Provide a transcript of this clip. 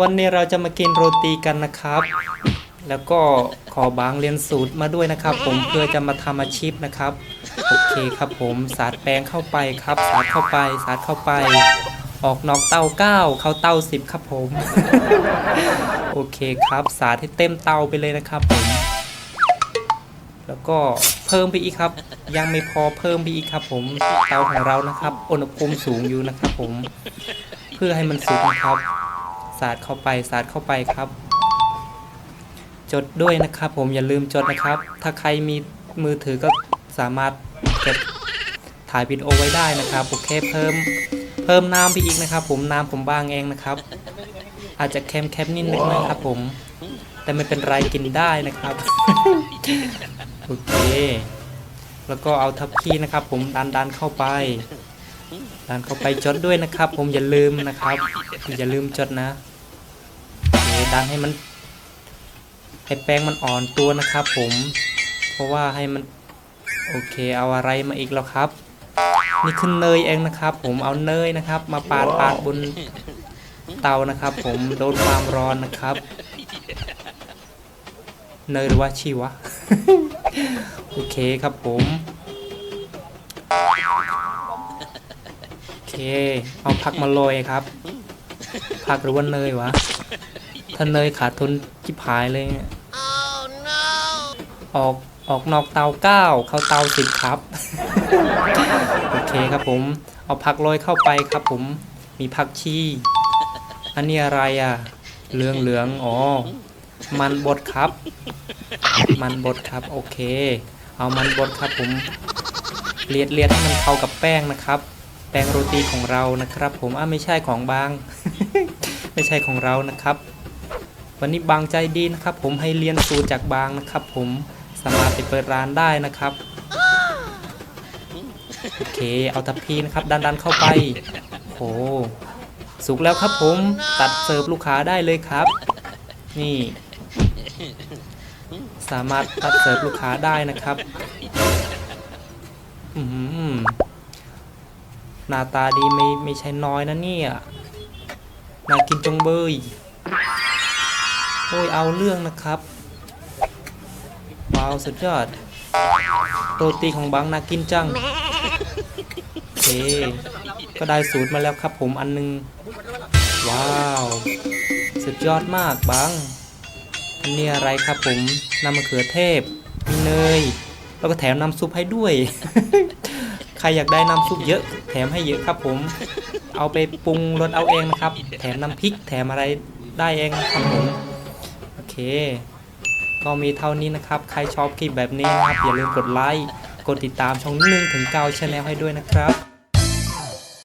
วันนี้เราจะมากินโรตีกันนะครับ แล้วก็ขอบางเรียนสูตรมาด้วยนะครับ ผมเพื่อจะมาทำอาชีพนะครับ โอเคครับผมสาดแป้งเข้าไปครับ สาดเข้าไป สาดเข้าไป ออกนอกเต้าเก้าเข้าเต้าสิบครับผม โอเคครับ สาดให้เต็มเตาไปเลยนะครับผมแล้วก็เพิ่มไปอีกครับ ยังไม่พอเพิ่มไปอีกครับ ผมเตาของเรานะครับ อุณหภูมิสูงอยู่นะครับ ผม เพื่อให้มันสุกนะครับาดเข้าไปสาดเข้าไปครับ จดด้วยนะครับ ผมอย่าลืมจดนะครับ ถ้าใครมีมือถือก็สามารถเก็บถ่ายวิดีโอไว้ได้นะครับโอเคเพิ่มเพิ่มน้ำไปอีกนะครับ ผมน้ำผมบางเองนะครับ อาจจะเค็มเค็มนิดนึงนะครับ ผม แต่ไม่เป็นไรกินได้นะครับโอเคแล้วก็เอาทับขี้นะครับ ผมดันดันเข้าไปดันเข้าไปจดด้วยนะครับ ผมอย่าลืมนะครับอย่าลืมจดนะ ดันให้มันให้แป้งมันอ่อนตัวนะครับผม เพราะว่าให้มันโอเคเอาอะไรมาอีกแล้วครับ นี่คือเนยเองนะครับ ผมเอาเนยนะครับ มาปาดปาดบนเตานะครับ ผมโดนความร้อนนะครับ เนยหรือว่าชีวะโอเคครับผมโอเค เอาผักมาโรยครับ ผักหรือว่าเนยวะ ถ้าเนยขาดทุนจิบหายเลยเนี่ยออกออกนอกเตาเก้าเข้าเตาสิบครับ โอเคครับผม เอาผักโรยเข้าไปครับผม มีผักชี อันนี้อะไรอะ เหลืองเหลืองๆอ๋อ มันบดครับ มันบดครับ โอเค เอามันบดครับผม เลียดเลียดให้มันเข้ากับแป้งนะครับ แป้งโรตีของเรานะครับ ผมอะไม่ใช่ของบาง ไม่ใช่ของเรานะครับ วันนี้บางใจดีนะครับ ผมให้เรียนสูตรจากบางนะครับ ผมสามารถไปเปิดร้านได้นะครับโอเคเอาทัพพีนะครับดันดันๆเข้าไปโหสุกแล้วครับผมตัดเสิร์ฟลูกค้าได้เลยครับ นี่ สามารถตัดเสิร์ฟลูกค้าได้นะครับ อืม หน้าตาดีไม่ไม่ใช่น้อยนะเนี่ยน่ากินจงเบยโอ้ยเอาเรื่องนะครับ ว้าวสุดยอดโรตีของบางน่ากินจังโอเคก็ได้สูตรมาแล้วครับผมอันนึง ว้าว สุดยอดมากบางอันนี้อะไรครับผมน้ำมะเขือเทศมีเนย แล้วก็แถมน้ำซุปให้ด้วย รอยากได้น้ำซุปเยอะ แถมให้เยอะครับผม เอาไปปรุงรสเอาเองนะครับ แถมน้ำพริกแถมอะไรได้เองครับผม โอเค ก็มีเท่านี้นะครับ ใครชอบคลิปแบบนี้นะครับอย่าลืมกดไลค์ กดติดตามช่องหนึ่งถึงเก้าชแนลให้ด้วยนะครับ